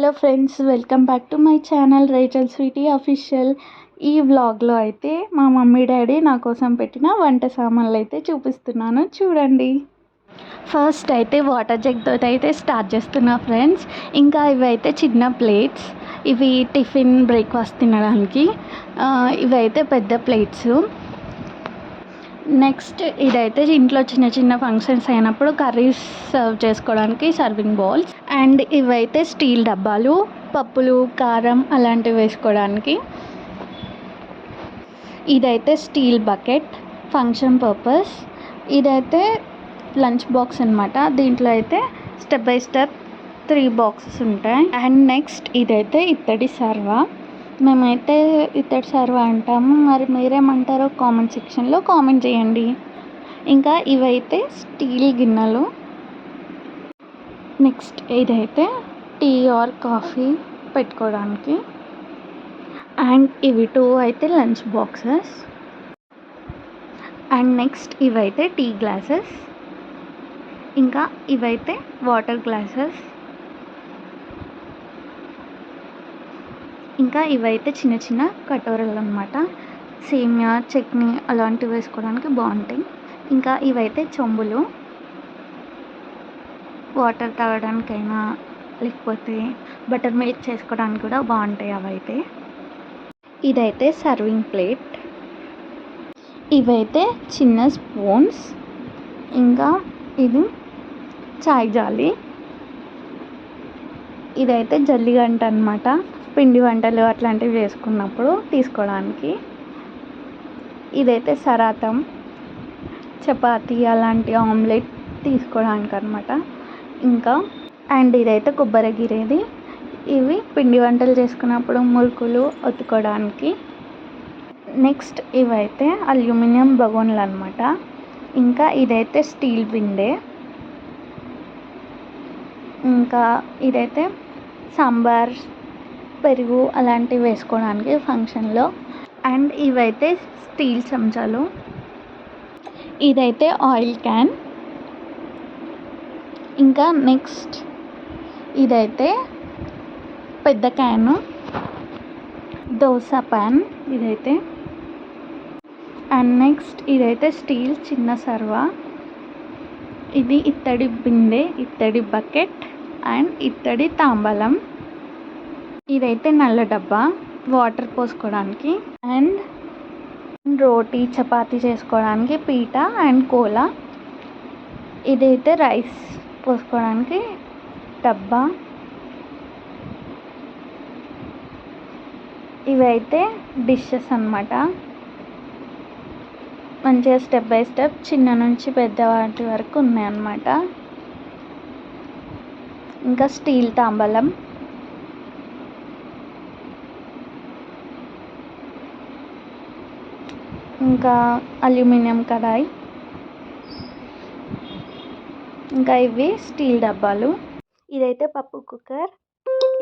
Hello friends welcome back to my channel Rachel Sweety official. ఈ వ్లాగ్లో అయితే మా మమ్మీ డాడీ నా కోసం పెట్టిన వంట సామాన్లు అయితే చూపిస్తున్నాను. చూడండి. ఫస్ట్ అయితే వాటర్ జగ్తో అయితే స్టార్ట్ చేస్తున్నా ఫ్రెండ్స్. ఇంకా ఇవి అయితే చిన్న ప్లేట్స్. ఇవి టిఫిన్ బ్రేక్ఫాస్ట్ తినడానికి. ఇవి అయితే పెద్ద ప్లేట్స్. నెక్స్ట్ ఇదైతే ఇంట్లో చిన్న చిన్న ఫంక్షన్స్ అయినప్పుడు కర్రీస్ సర్వ్ చేసుకోవడానికి సర్వింగ్ బౌల్స్. అండ్ ఇవైతే స్టీల్ డబ్బాలు పప్పులు కారం అలాంటివి వేసుకోవడానికి. ఇదైతే స్టీల్ బకెట్ ఫంక్షన్ పర్పస్. ఇదైతే లంచ్ బాక్స్ అనమాట దీంట్లో అయితే step by step three boxes ఉంటాయి. అండ్ నెక్స్ట్ ఇదైతే ఇత్తడి సర్వ. మేమైతే ఇత్తడి సర్వ అంటాము. మరి మీరేమంటారో కామెంట్ సెక్షన్లో కామెంట్ చేయండి. ఇంకా ఇవైతే స్టీల్ గిన్నెలు. నెక్స్ట్ ఇదైతే టీ ఆర్ కాఫీ పెట్టుకోవడానికి. అండ్ ఇవి టూ అయితే లంచ్ బాక్సెస్. అండ్ నెక్స్ట్ ఇవైతే టీ గ్లాసెస్. ఇంకా ఇవైతే వాటర్ గ్లాసెస్. ఇంకా ఇవైతే చిన్న చిన్న కటోరలు అనమాట సేమియా చట్నీ అలాంటివి వేసుకోవడానికి బాగుంటాయి. ఇంకా ఇవైతే చెంబులు. వాటర్ తాగడానికైనా లేకపోతే బటర్ మిల్క్ చేసుకోవడానికి కూడా బాగుంటాయి అవైతే. ఇదైతే సర్వింగ్ ప్లేట్. ఇవైతే చిన్న స్పూన్స్. ఇంకా ఇది చాయ్ జాలి. ఇదైతే జల్లిగంట అనమాట పిండి వంటలు అట్లాంటివి చేసుకున్నప్పుడు తీసుకోవడానికి. ఇదైతే సరాతం. చపాతీ అలాంటి ఆమ్లెట్ తీసుకోవడానికి అనమాట ఇంకా అండ్ ఇదైతే కొబ్బరి గిరేది ఇవి పిండి వంటలు చేసుకున్నప్పుడు మురుకులు ఒత్తుకోవడానికి నెక్స్ట్ ఇవైతే అల్యూమినియం బగోన్లు అనమాట ఇంకా ఇదైతే స్టీల్ పిండే. ఇంకా ఇదైతే సాంబార్ పెరుగు అలాంటివి వేసుకోవడానికి ఫంక్షన్లో. అండ్ ఇవైతే స్టీల్ చెంచాలు. ఇదైతే ఆయిల్ క్యాన్. ఇంకా నెక్స్ట్ ఇదైతే పెద్ద క్యాను దోశ ప్యాన్ ఇదైతే. అండ్ నెక్స్ట్ ఇదైతే స్టీల్ చిన్న సర్వ. ఇది ఇత్తడి బిందె ఇత్తడి బకెట్ అండ్ ఇత్తడి తాంబలం. ఇదైతే నల్ల డబ్బా వాటర్ పోసుకోవడానికి అండ్ రోటీ చపాతీ చేసుకోవడానికి పీట అండ్ కోలా. ఇదైతే రైస్. పోసుకోవడానికి డబ్బా. ఇవైతే డిషెస్ అన్నమాట. మంచిగా స్టెప్ బై స్టెప్ చిన్న నుంచి పెద్దవాటి వరకు ఉన్నాయన్నమాట. ఇంకా స్టీల్ తాంబలం. ఇంకా అల్యూమినియం కడాయి. ఇంకా ఇవి స్టీల్ డబ్బాలు. ఇదైతే పప్పు కుక్కర్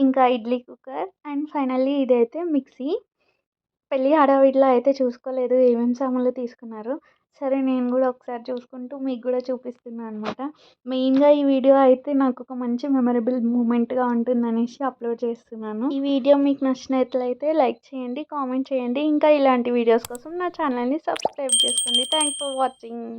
ఇంకా ఇడ్లీ కుక్కర్ అండ్ ఫైనల్లీ ఇదైతే మిక్సీ. పెళ్ళి హడావిడిలో అయితే చూసుకోలేదు ఏమేమి సామాన్లు తీసుకున్నారు. సరే నేను కూడా ఒకసారి చూసుకుంటూ మీకు కూడా చూపిస్తున్నాను అనమాట మెయిన్గా ఈ వీడియో అయితే నాకు ఒక మంచి మెమరబుల్ మూమెంట్గా ఉంటుందనేసి అప్లోడ్ చేస్తున్నాను. ఈ వీడియో మీకు నచ్చినట్లయితే లైక్ చేయండి కామెంట్ చేయండి. ఇంకా ఇలాంటి వీడియోస్ కోసం నా ఛానల్ని సబ్స్క్రైబ్ చేసుకోండి. Thanks for watching.